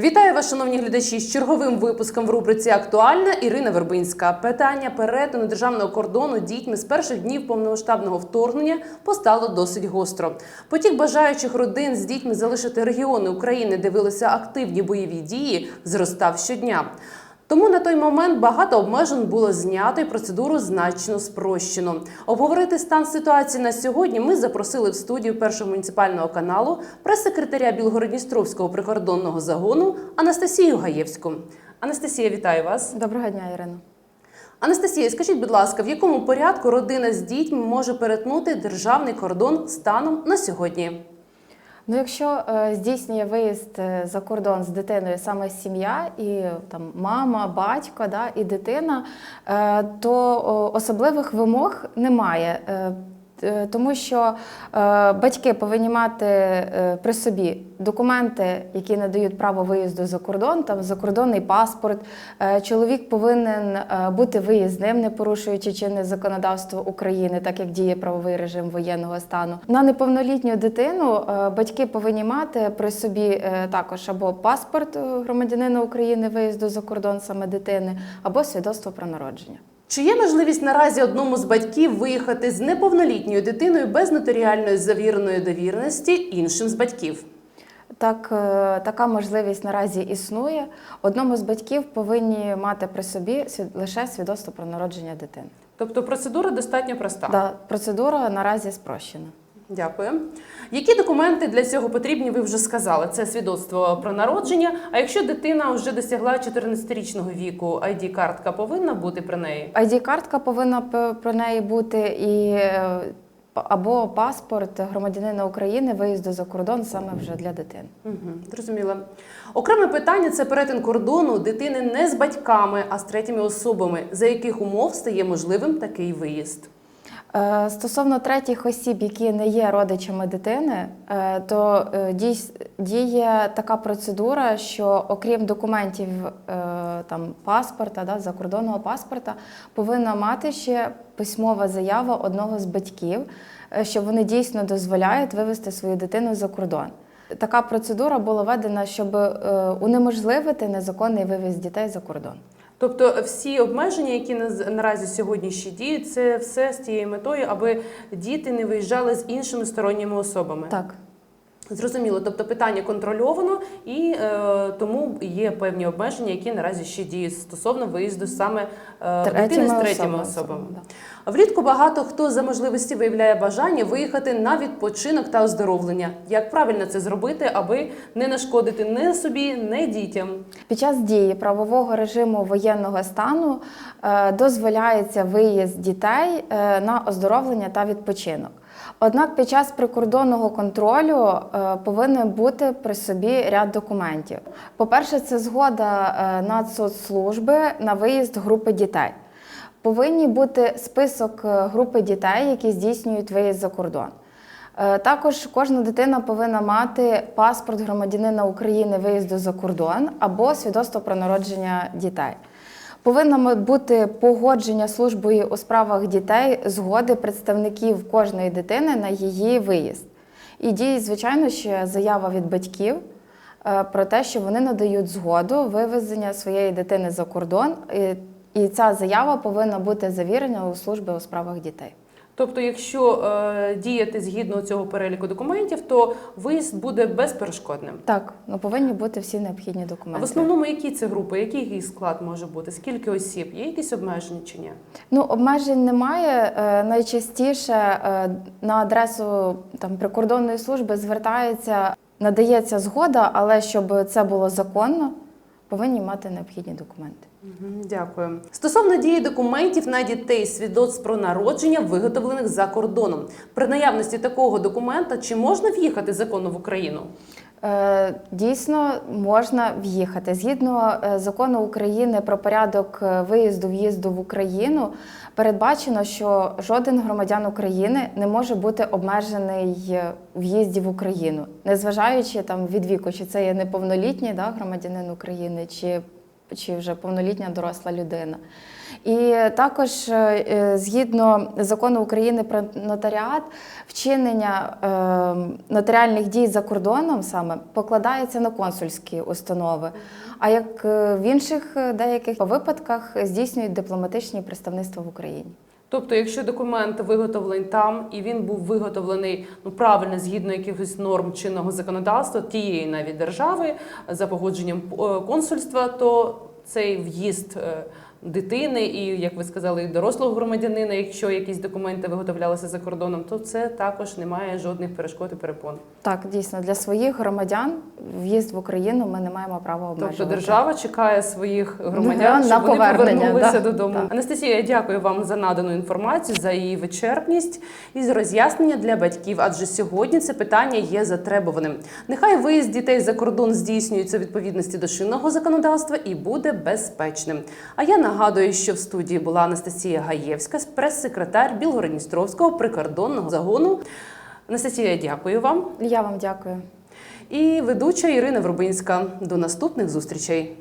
Вітаю вас, шановні глядачі, з черговим випуском в рубриці Актуальна Ірина Вербинська. Питання перетину державного кордону дітьми з перших днів повномасштабного вторгнення постало досить гостро. Потік бажаючих родин з дітьми залишити регіони України, де велися активні бойові дії, зростав щодня. Тому на той момент багато обмежень було знято і процедуру значно спрощено. Обговорити стан ситуації на сьогодні ми запросили в студію першого муніципального каналу прес-секретаря Білгородністровського прикордонного загону Анастасію Гаєвську. Анастасія, вітаю вас. Доброго дня, Ірино. Анастасія, скажіть, будь ласка, в якому порядку родина з дітьми може перетнути державний кордон станом на сьогодні? Ну, якщо е, здійснює виїзд е, за кордон з дитиною саме сім'я, і там мама, батько, да, і дитина, е, то особливих вимог немає. Е, тому що е, батьки повинні мати е, при собі документи, які надають право виїзду за кордон, там закордонний паспорт. Чоловік повинен бути виїзним, не порушуючи чинне законодавство України, так як діє правовий режим воєнного стану. На неповнолітню дитину батьки повинні мати при собі також або паспорт громадянина України виїзду за кордон саме дитини, або свідоцтво про народження. Чи є можливість наразі одному з батьків виїхати з неповнолітньою дитиною без нотаріальної завіреної довіреності іншим з батьків? Так, е, така можливість наразі існує. Одному з батьків повинні мати при собі лише свідоцтво про народження дитини. Тобто процедура достатньо проста. Да, процедура наразі спрощена. Дякую. Які документи для цього потрібні? Ви вже сказали. Це свідоцтво про народження. А якщо дитина вже досягла 14-річного віку, id картка повинна бути при неї? ID-картка повинна про неї бути і е, або паспорт громадянина України виїзду за кордон саме вже для дитини. Угу, зрозуміло. Окреме питання це перетин кордону дитини не з батьками, а з третіми особами, за яких умов стає можливим такий виїзд. Е, Стосовно третіх осіб, які не є родичами дитини, е, то е, діє така процедура, що окрім документів там паспорта, да, закордонного паспорта, повинна мати ще письмова заява одного з батьків, що вони дійсно дозволяють вивезти свою дитину за кордон. Така процедура була введена, щоб унеможливити незаконний вивіз дітей за кордон. Тобто всі обмеження, які наразі сьогодні ще діють, це все з тією метою, аби діти не виїжджали з іншими сторонніми особами. Так. Зрозуміло, тобто питання контрольовано, і е, тому є певні обмеження, які наразі ще діють стосовно виїзду саме е, дитини з третіми особами. да. Влітку багато хто за можливості виявляє бажання виїхати на відпочинок та оздоровлення. Як правильно це зробити, аби не нашкодити не собі, не дітям? Під час дії правового режиму воєнного стану е, дозволяється виїзд дітей е, на оздоровлення та відпочинок. Однак під час прикордонного контролю е, повинен бути при собі ряд документів. По-перше, це згода Нацсоцслужби на виїзд групи дітей. Повинні бути список групи дітей, які здійснюють виїзд за кордон. Е, Також кожна дитина повинна мати паспорт громадянина України виїзду за кордон або свідоцтво про народження дітей. Повинно бути погодження службою у справах дітей згоди представників кожної дитини на її виїзд. І діє, звичайно, ще заява від батьків е, про те, що вони надають згоду вивезення своєї дитини за кордон. І, ця заява повинна бути завірена у службі у справах дітей. Тобто, якщо е, діяти згідно цього переліку документів, то виїзд буде безперешкодним. Так, ну повинні бути всі необхідні А документи. в основному які це групи, який їх склад може бути? Скільки осіб? Є якісь обмеження чи ні? Ну, обмежень немає. Е, Найчастіше е, на адресу там прикордонної служби звертається, надається згода, але щоб це було законно, повинні мати необхідні документи. Дякую. Стосовно дії документів на дітей свідоцтв про народження, виготовлених за кордоном. При наявності такого документа чи можна в'їхати законно в Україну? Е, Дійсно можна в'їхати згідно е, закону України про порядок е, виїзду в'їзду в Україну. Передбачено, що жоден громадян України не може бути обмежений в'їзді в Україну, незважаючи там від віку, чи це є неповнолітній да, громадянин України, чи чи вже повнолітня доросла людина. І також е, е, згідно закону України про нотаріат, вчинення е, нотаріальних дій за кордоном саме покладається на консульські установи. А як в інших деяких випадках здійснюють дипломатичні представництва в Україні. Тобто, якщо документ виготовлений там і він був виготовлений ну правильно згідно якихось норм чинного законодавства тієї навіть держави за погодженням е, консульства, то цей в'їзд е, дитини і, як ви сказали, і дорослого громадянина, якщо якісь документи виготовлялися за кордоном, то це також не має жодних перешкод і перепон. Так, дійсно, для своїх громадян в'їзд в Україну ми не маємо права обмежувати. Тобто держава чекає своїх Да, громадян, на щоб вони повернулися да, додому. так. Анастасія, я дякую вам за надану інформацію, за її вичерпність і за роз'яснення для батьків. Адже сьогодні це питання є затребуваним. Нехай виїзд дітей за кордон здійснюється відповідності до чинного законодавства і буде безпечним. А я нагадую, що в студії була Анастасія Гаєвська, прес-секретар Білгородністровського прикордонного загону. Анастасія, дякую вам. Я вам дякую. І ведуча Ірина Врубинська. До наступних зустрічей.